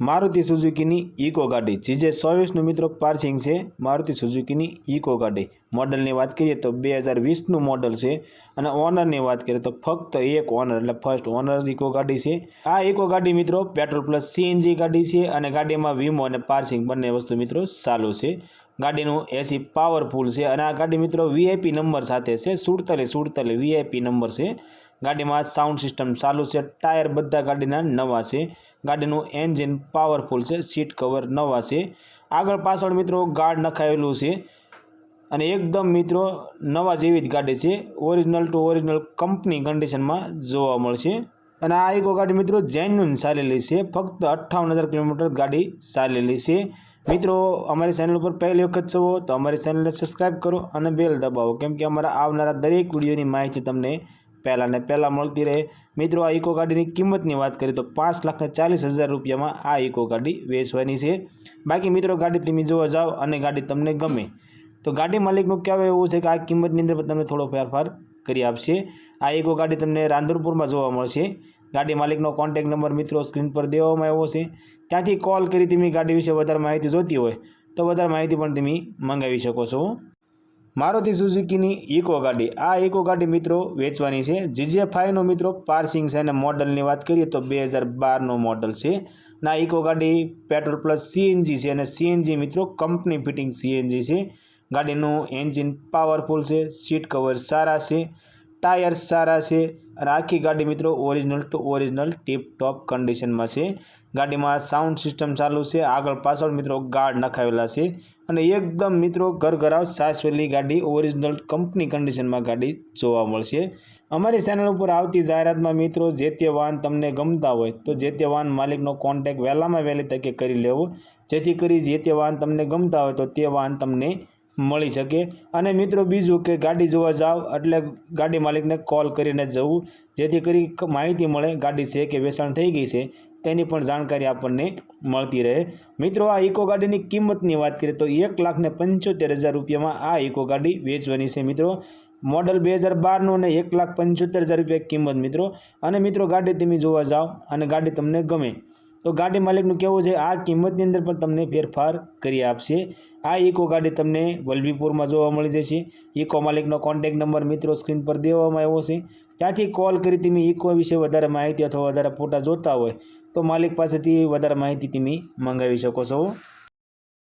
મારુતિ સુઝુકીની ઇકો ગાડી. જીજે ચોવીસનું મિત્રો પાર્સિંગ છે મારુતિ સુઝુકીની ઇકો ગાડી. મોડલની વાત કરીએ તો બે હજાર વીસનું મોડલ છે અને ઓનરની વાત કરીએ તો ફક્ત એક ઓનર, એટલે ફર્સ્ટ ઓનર ઇકો ગાડી છે. આ ઇકો ગાડી મિત્રો પેટ્રોલ પ્લસ સીએનજી ગાડી છે અને ગાડીમાં વીમો અને પાર્સિંગ બંને વસ્તુ મિત્રો ચાલુ છે. ગાડીનું એસી પાવરફુલ છે અને આ ગાડી મિત્રો વીઆઈપી નંબર સાથે છે. સુડતાલીસ સુડતાલીસ વીઆઈપી નંબર છે. ગાડીમાં સાઉન્ડ સિસ્ટમ ચાલુ છે. ટાયર બધા ગાડીના નવા છે. ગાડીનું એન્જિન પાવરફુલ છે. સીટ કવર નવા છે. આગળ પાછળ મિત્રો ગાર્ડ નખાયેલું છે. અને એકદમ મિત્રો નવા જેવી જ ગાડી છે. ઓરિજિનલ ટુ ઓરિજિનલ કંપની કન્ડિશનમાં જોવા મળશે. અને આ ઇકો ગાડી મિત્રો જેન્યુન ચાલેલી છે. ફક્ત અઠ્ઠાવન હજાર કિલોમીટર ગાડી ચાલેલી છે. મિત્રો, અમારી ચેનલ ઉપર પહેલી વખત છો તો અમારી ચેનલને સબસ્ક્રાઈબ કરો અને બેલ દબાવો. કેમ કે અમારા આવનારા દરેક વિડીયોની માહિતી તમને પહેલાં ને પહેલાં મળતી રહે. મિત્રો, આ ઇકો ગાડીની કિંમતની વાત કરીએ તો પાંચ લાખને ચાલીસ હજાર રૂપિયામાં આ ઇકો ગાડી વેચવાની છે. બાકી મિત્રો, ગાડી તમે જોવા જાઓ અને ગાડી તમને ગમે, તો ગાડી માલિકનું કહેવાય એવું છે કે આ કિંમતની અંદર તમને થોડો ફેરફાર કરી આપશે. આ ઇકો ગાડી તમને રાંધનપુરમાં જોવા મળશે. ગાડી માલિકનો કોન્ટેક નંબર મિત્રો સ્ક્રીન પર દેવામાં આવ્યો છે. ત્યાંથી કોલ કરી તમે ગાડી વિશે વધારે માહિતી જોતી હોય તો વધારે માહિતી પણ તમે મંગાવી શકો છો. મારુતિ સુઝુકીની ઇકો ગાડી. આ ઇકો ગાડી મિત્રો વેચવાની છે. જીજે ફાઈવનો મિત્રો પાર્સિંગ છે અને મોડલની વાત કરીએ તો બે હજાર બારનું મોડલ છે. આ ઇકો ગાડી પેટ્રોલ પ્લસ સીએનજી છે અને સીએનજી મિત્રો કંપની ફિટિંગ સીએનજી છે. ગાડીનું એન્જિન પાવરફુલ છે, સીટ કવર સારા છે. ટાયર સારા છે. અને આખી ગાડી મિત્રો original to original tip top કન્ડિશનમાં છે. ગાડીમાં સાઉન્ડ સિસ્ટમ ચાલુ છે. આગળ પાછળ મિત્રો ગાર્ડ નખાવેલા છે. અને એકદમ મિત્રો ઘરઘરાવ સાસવેલી ગાડી ઓરિજિનલ કંપની કન્ડિશનમાં ગાડી જોવા મળશે. અમારી ચેનલ ઉપર આવતી જાહેરાતમાં મિત્રો જે તે વાહન તમને ગમતા હોય તો જે તે વાહન માલિકનો કોન્ટેક વહેલામાં વહેલી તકે કરી લેવો. જેથી કરી જે તે વાહન તમને ગમતા હોય તો તે વાહન તમને મળી શકે. અને મિત્રો બીજું કે ગાડી જોવા જાઓ એટલે ગાડી માલિકને કોલ કરીને જવું. જેથી કરી માહિતી મળે ગાડી છે કે વેચાણ થઈ ગઈ છે. તેની પણ જાણકારી આપણને મળતી રહે. મિત્રો આ ઇકો ગાડીની કિંમતની વાત કરીએ તો એક લાખને પંચોતેર હજાર રૂપિયામાં આ ઇકો ગાડી વેચવાની છે મિત્રો. મોડલ બે હજાર બારનું અને એક લાખ પંચોતેર હજાર રૂપિયા કિંમત મિત્રો. અને મિત્રો ગાડી તમે જોવા જાઓ અને ગાડી તમને ગમે. તો ગાડી માલિકનું કહેવું છે, આ કિંમતની અંદર પણ તમને ફેરફાર કરી આપશે. આ ઇકો ગાડી તમને વલભીપુરમાં જોવા મળી જશે. ઇકો માલિકનો કોન્ટેક નંબર મિત્રો સ્ક્રીન પર દેવામાં આવ્યો છે. ત્યાંથી કોલ કરી તમે ઇકો વિશે વધારે માહિતી અથવા વધારે ફોટા જોતા હોય, તો માલિક પાસેથી વધારે માહિતી તમે મંગાવી શકો છો.